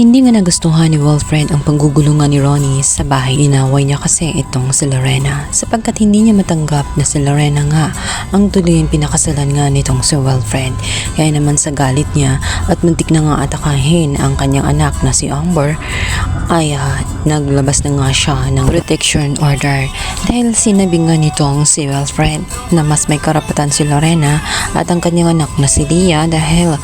Hindi nga nagustuhan ni Wilfred ang panggugulungan ni Ronnie sa bahay. Inaway niya kasi itong si Lorena sapagkat hindi niya matanggap na si Lorena nga ang tuloy ang pinakasalan nga nitong si Wilfred. Kaya naman sa galit niya at muntik na nga atakahin ang kanyang anak na si Amber ay ah, naglabas na nga siya ng protection order dahil sinabi nga nitong si Wilfred na mas may karapatan si Lorena at ang kanyang anak na si Leah dahil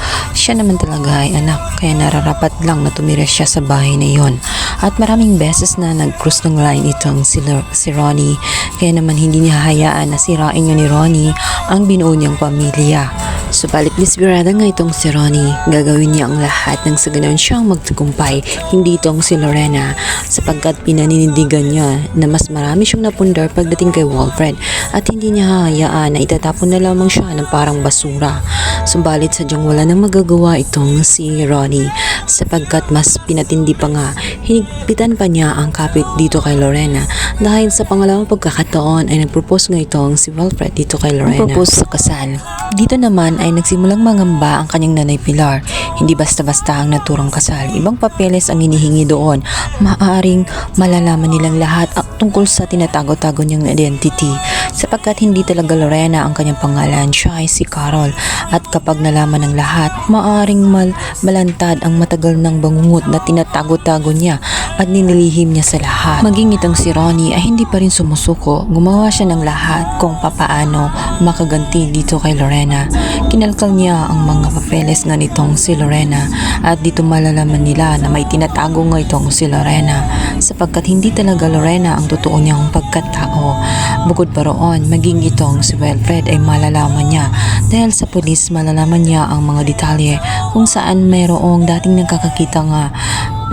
siya naman talaga ay anak kaya nararapat lang na tumira siya sa bahay na yon at maraming beses na nag-cross ng line itong si, Lo- si Ronnie kaya naman hindi niya hayaan na sirain niya ni Ronnie ang binuo niyang pamilya Subalit desperada nga itong si Ronnie. Gagawin niya ang lahat nang sa ganoon siyang magtagumpay. Hindi itong si Lorena sapagkat pinaninindigan niya na mas marami siyang napundar pagdating kay Walfred at hindi niya hahayaan na itatapon na lamang siya ng parang basura. Subalit sadyang wala nang magagawa itong si Ronnie sapagkat mas pinatindi pa nga. Hinigpitan pa niya ang kapit dito kay Lorena dahil sa pangalawang pagkakataon ay nagpropose nga itong si Walfred dito kay Lorena. Nagpropose sa kasal. Dito naman ay nagsimulang mangamba ang kanyang nanay Pilar. Hindi basta-basta ang naturang kasal. Ibang papeles ang hinihingi doon. Maaring malalaman nilang lahat ang tungkol sa tinatago-tago niyang identity. Sapagkat hindi talaga Lorena ang kanyang pangalan, siya ay si Carol. At kapag nalaman ng lahat, maaring mal malantad ang matagal ng bangungot na tinatago-tago niya at ninilihim niya sa lahat. Maging itong si Ronnie ay hindi pa rin sumusuko. Gumawa siya ng lahat kung papaano makaganti dito kay Lorena. Kinalkal niya ang mga papeles nga nitong si Lorena at dito malalaman nila na may tinatago nga itong si Lorena sapagkat hindi talaga Lorena ang totoo niyang pagkatao. Bukod pa roon, maging itong si Wilfred ay malalaman niya dahil sa pulis malalaman niya ang mga detalye kung saan mayroong dating nagkakakita nga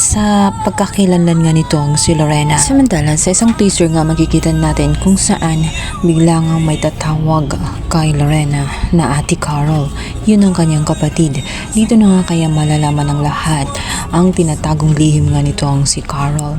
sa pagkakilanlan nga nitong si Lorena. Samantala, sa isang teaser nga makikita natin kung saan biglang ang may tatawag kay Lorena na Ate Carol. Yun ang kanyang kapatid. Dito na nga kaya malalaman ng lahat ang tinatagong lihim nga nitong si Carol.